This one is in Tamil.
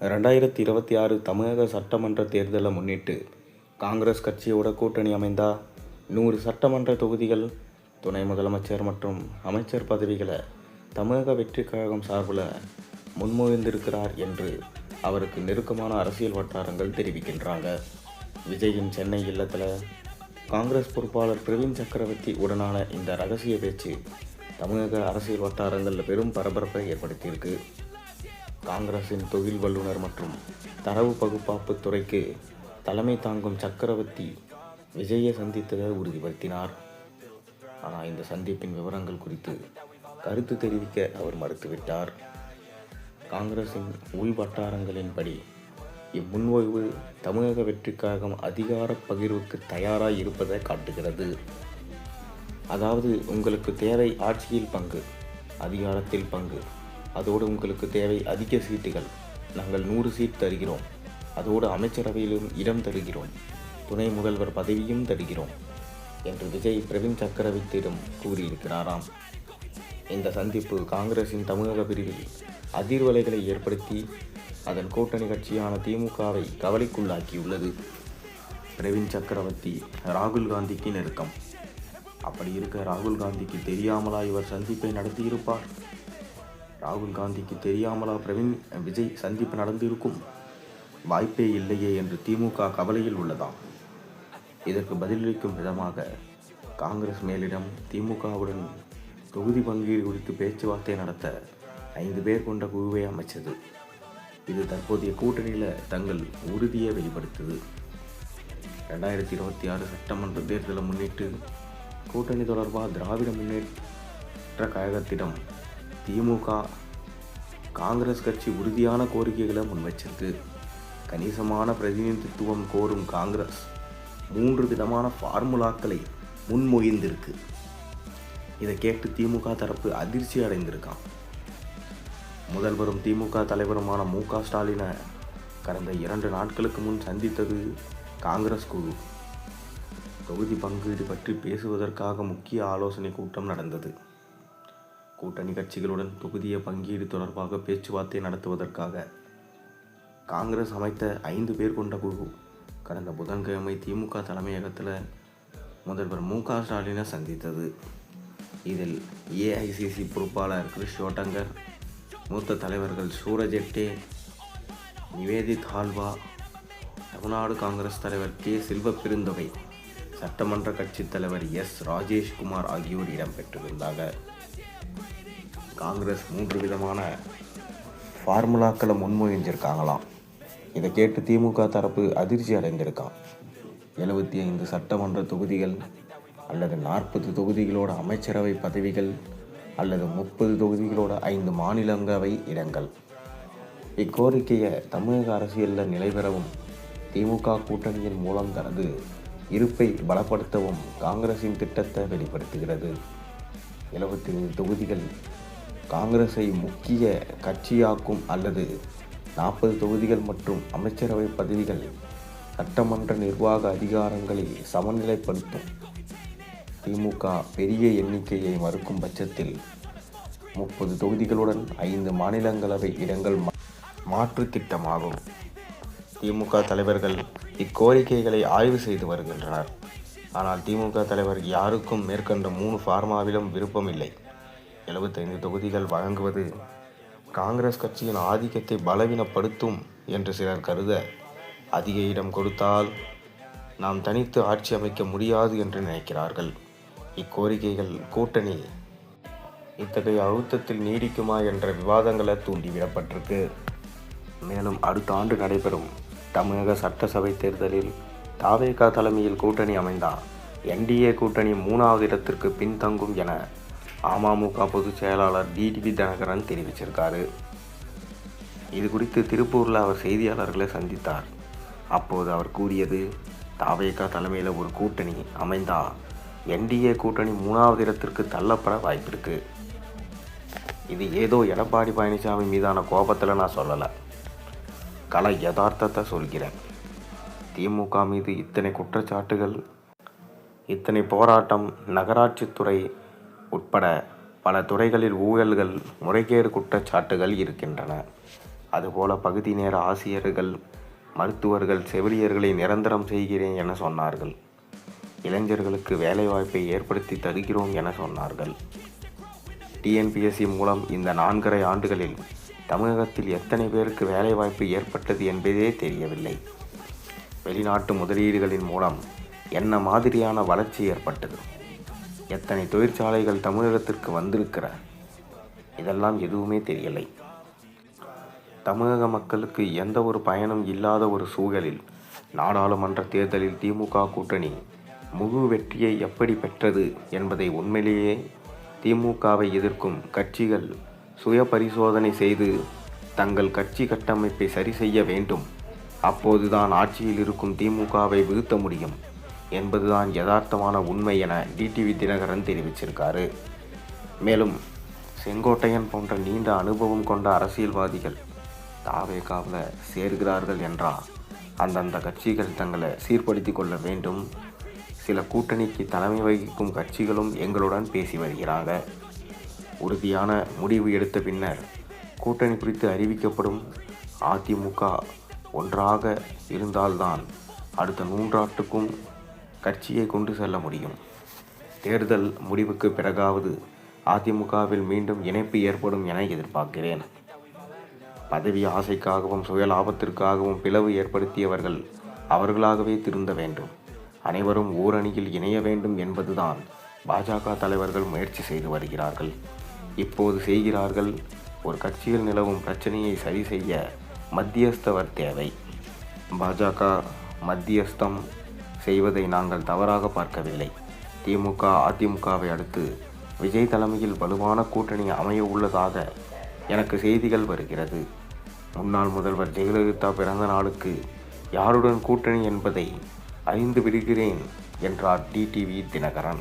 ரெண்டாயிரத்தி இருபத்தி ஆறு தமிழக சட்டமன்ற தேர்தலை முன்னிட்டு காங்கிரஸ் கட்சியோட கூட்டணி அமைந்தா நூறு சட்டமன்ற தொகுதிகள் துணை முதலமைச்சர் மற்றும் அமைச்சர் பதவிகளை தமிழக வெற்றிக் கழகம் சார்பில் முன்மொழிந்திருக்கிறார் என்று அவருக்கு நெருக்கமான அரசியல் வட்டாரங்கள் தெரிவிக்கின்றாங்க. விஜயின் சென்னை இல்லத்தில் காங்கிரஸ் பொறுப்பாளர் பிரவீன் சக்கரவர்த்தி உடனான இந்த ரகசிய பேச்சு தமிழக அரசியல் வட்டாரங்களில் பெரும் பரபரப்பை ஏற்படுத்தியிருக்கு. காங்கிரசின் தொழில் வல்லுநர் மற்றும் தரவு பகுப்பாப்பு துறைக்கு தலைமை தாங்கும் சக்கரவர்த்தி விஜயை சந்தித்ததை உறுதிப்படுத்தினார். ஆனால் இந்த சந்திப்பின் விவரங்கள் குறித்து கருத்து தெரிவிக்க அவர் மறுத்துவிட்டார். காங்கிரசின் உள் வட்டாரங்களின்படி இம்முன்மொழிவு தமிழக வெற்றிக்காக அதிகார பகிர்வுக்கு தயாராக இருப்பதை காட்டுகிறது. அதாவது உங்களுக்கு தேவை ஆட்சியில் பங்கு அதிகாரத்தில் பங்கு அதோடு உங்களுக்கு தேவை அதிக சீட்டுகள். நாங்கள் நூறு சீட் தருகிறோம். அதோடு அமைச்சரவையிலும் இடம் தருகிறோம். துணை முதல்வர் பதவியும் தருகிறோம் என்று விஜய் பிரவீன் சக்கரவர்த்தியிடம் கூறியிருக்கிறாராம். இந்த சந்திப்பு காங்கிரசின் தமிழக பிரிவில் அதிர்வலைகளை ஏற்படுத்தி அதன் கூட்டணி கட்சியான திமுகவை கவலைக்குள்ளாக்கியுள்ளது. பிரவீன் சக்கரவர்த்தி ராகுல் காந்திக்கு நெருக்கம். அப்படி இருக்க ராகுல் காந்திக்கு தெரியாமலா இவர் சந்திப்பை நடத்தியிருப்பார்? ராகுல் காந்திக்கு தெரியாமலா பிரவீன் விஜய் சந்திப்பு நடந்திருக்கும்? வாய்ப்பே இல்லையே என்று திமுக கவலையில் உள்ளதாம். இதற்கு பதிலளிக்கும் விதமாக காங்கிரஸ் மேலிடம் திமுகவுடன் தொகுதி பங்கீடு குறித்து பேச்சுவார்த்தை நடத்த ஐந்து பேர் கொண்ட குழுவை அமைச்சது. இது தற்போதைய கூட்டணியில் தங்கள் உறுதியை வெளிப்படுத்துது. ரெண்டாயிரத்தி இருபத்தி ஆறு சட்டமன்ற தேர்தலை முன்னிட்டு கூட்டணி தொடர்பாக திராவிட முன்னேற்ற கழகத்திடம் திமுக காங்கிரஸ் கட்சி உறுதியான கோரிக்கைகளை முன்வைச்சிருக்கு. கணிசமான பிரதிநிதித்துவம் கோரும் காங்கிரஸ் மூன்று விதமான ஃபார்முலாக்களை முன்மொழிந்திருக்கு. இதை கேட்டு திமுக தரப்பு அதிர்ச்சி அடைந்திருக்கான் முதல்வரும் திமுக தலைவருமான மு க ஸ்டாலினை கடந்த இரண்டு நாட்களுக்கு முன் சந்தித்தது காங்கிரஸ் குழு. தொகுதி பங்கீடு பற்றி பேசுவதற்காக முக்கிய ஆலோசனை கூட்டம் நடந்தது. கூட்டணி கட்சிகளுடன் தொகுதிய பங்கீடு தொடர்பாக பேச்சுவார்த்தை நடத்துவதற்காக காங்கிரஸ் அமைத்த ஐந்து பேர் கொண்ட குழு. கடந்த புதன்கிழமை திமுக தலைமையகத்தில் முதல்வர் மு க ஸ்டாலினை சந்தித்தது. இதில் ஏஐசிசி பொறுப்பாளர் கிருஷ்ஷோட்டங்கர் மூத்த தலைவர்கள் சூரஜெட்டே நிவேதித் ஹால்வா தமிழ்நாடு காங்கிரஸ் தலைவர் கே. சில்வ பெருந்தொகை சட்டமன்ற கட்சித் தலைவர் எஸ். ராஜேஷ்குமார் ஆகியோர் இடம்பெற்றிருந்தாங்க. காங்கிரஸ் மூன்று விதமான ஃபார்முலாக்களை முன்மொழிஞ்சிருக்காங்களாம். இதை கேட்டு திமுக தரப்பு அதிர்ச்சி அடைந்திருக்கான் எழுபத்தி ஐந்து சட்டமன்ற தொகுதிகள் அல்லது நாற்பது தொகுதிகளோட அமைச்சரவை பதவிகள் அல்லது முப்பது தொகுதிகளோட ஐந்து மாநிலங்களவை இடங்கள். இக்கோரிக்கையை தமிழக அரசியலில் நிலைபெறவும் திமுக கூட்டணியின் மூலம் தனது இருப்பை பலப்படுத்தவும் காங்கிரசின் திட்டத்தை வெளிப்படுத்துகிறது. எழுபத்தி ஐந்து தொகுதிகள் காங்கிரஸை முக்கிய கட்சியாக்கும் அல்லது நாற்பது தொகுதிகள் மற்றும் அமைச்சரவை பதவிகள் சட்டமன்ற நிர்வாக அதிகாரங்களை சமநிலைப்படுத்தும். திமுக பெரிய எண்ணிக்கையை மறுக்கும் பட்சத்தில் முப்பது தொகுதிகளுடன் ஐந்து மாநிலங்களவை இடங்கள் மா- மாற்று திட்டமாகும். திமுக தலைவர்கள் இக்கோரிக்கைகளை ஆய்வு செய்து வருகின்றனர். ஆனால் திமுக தலைவர் யாருக்கும் மேற்கண்ட மூணு ஃபார்மாவிலும் விருப்பமில்லை. எழுபத்தைந்து தொகுதிகள் வழங்குவது காங்கிரஸ் கட்சியின் ஆதிக்கத்தை பலவீனப்படுத்தும் என்று சிலர் கருத அதிக இடம் கொடுத்தால் நாம் தனித்து ஆட்சி அமைக்க முடியாது என்று நினைக்கிறார்கள். இக்கோரிக்கைகள் கூட்டணி இத்தகைய அழுத்தத்தில் நீடிக்குமா என்ற விவாதங்களை தூண்டிவிடப்பட்டிருக்கு. மேலும் அடுத்த ஆண்டு நடைபெறும் தமிழக சட்டசபை தேர்தலில் தாவேகா தலைமையில் கூட்டணி அமைந்தால் என்டிஏ கூட்டணி மூணாவது இடத்திற்கு பின்தங்கும் என அமமுக பொதுச் செயலாளர் டிடிவி தினகரன் தெரிவிச்சிருக்காரு. இது குறித்து திருப்பூரில் அவர் செய்தியாளர்களை சந்தித்தார். அப்போது அவர் கூறியது தாவேகா தலைமையில் ஒரு கூட்டணி அமைந்தா என்டிஏ கூட்டணி மூணாவது இடத்திற்கு தள்ளப்பட வாய்ப்பிருக்கு. இது ஏதோ எடப்பாடி பழனிசாமி மீதான கோபத்தில் நான் சொல்லலை. கலை யதார்த்தத்தை சொல்கிறேன். திமுக மீது இத்தனை குற்றச்சாட்டுகள் இத்தனை போராட்டம் நகராட்சித்துறை உட்பட பல துறைகளில் ஊழல்கள் முறைகேடு குற்றச்சாட்டுகள் இருக்கின்றன. அதுபோல பகுதி நேர ஆசிரியர்கள் மருத்துவர்கள் செவிலியர்களை நிரந்தரம் செய்கிறேன் என சொன்னார்கள். இளைஞர்களுக்கு வேலைவாய்ப்பை ஏற்படுத்தி தருகிறோம் என சொன்னார்கள். டிஎன்பிஎஸ்சி மூலம் இந்த நான்கரை ஆண்டுகளில் தமிழகத்தில் எத்தனை பேருக்கு வேலைவாய்ப்பு ஏற்பட்டது என்பதே தெரியவில்லை. வெளிநாட்டு முதலீடுகளின் மூலம் என்ன மாதிரியான வளர்ச்சி ஏற்பட்டது? எத்தனை தொழிற்சாலைகள் தமிழகத்திற்கு வந்திருக்கிற? இதெல்லாம் எதுவுமே தெரியலை. தமிழக மக்களுக்கு எந்த ஒரு பயனும் இல்லாத ஒரு சூழலில் நாடாளுமன்ற தேர்தலில் திமுக கூட்டணி முழு வெற்றியை எப்படி பெற்றது என்பதை உண்மையிலேயே திமுகவை எதிர்க்கும் கட்சிகள் சுய பரிசோதனை செய்து தங்கள் கட்சி கட்டமைப்பை சரி செய்ய வேண்டும். அப்போதுதான் ஆட்சியில் இருக்கும் திமுகவை வீழ்த்த முடியும். என்பதுதான் யதார்த்தமான உண்மை என டிடிவி தினகரன் தெரிவிச்சிருக்காரு. மேலும் செங்கோட்டையன் போன்ற நீண்ட அனுபவம் கொண்ட அரசியல்வாதிகள் தாவேகாவில் சேர்கிறார்கள் என்றால் அந்தந்த கட்சிகள் தங்களை சீர்படுத்தி கொள்ள வேண்டும். சில கூட்டணிக்கு தலைமை வகிக்கும் கட்சிகளும் எங்களுடன் பேசி வருகிறாங்க. உறுதியான முடிவு எடுத்த பின்னர் கூட்டணி குறித்து அறிவிக்கப்படும் அதிமுக ஒன்றாக இருந்தால்தான் அடுத்த நூற்றாண்டுக்கும் கட்சியை கொண்டு செல்ல முடியும். தேர்தல் முடிவுக்கு பிறகாவது அதிமுகவில் மீண்டும் இணைப்பு ஏற்படும் என எதிர்பார்க்கிறேன். பதவி ஆசைக்காகவும் சுயலாபத்திற்காகவும் பிளவு ஏற்படுத்தியவர்கள் அவர்களாகவே திருந்த வேண்டும். அனைவரும் ஓரணியில் இணைய வேண்டும் என்பதுதான் பாஜக தலைவர்கள் முயற்சி செய்து வருகிறார்கள். இப்போது செய்கிறார்கள் ஒரு கட்சியில் நிலவும் பிரச்சனையை சரி செய்ய மத்தியஸ்தவர் தேவை. பாஜக மத்தியஸ்தம் செய்வதை நாங்கள் தவறாக பார்க்கவில்லை. திமுக அதிமுகவை அடுத்து விஜய் தலைமையில் வலுவான கூட்டணி அமைய உள்ளதாக எனக்கு செய்திகள் வருகிறது. முன்னாள் முதல்வர் ஜெயலலிதா பிறந்த நாளுக்கு யாருடன் கூட்டணி என்பதை அறிந்து விடுகிறேன் என்றார் டிடிவி தினகரன்.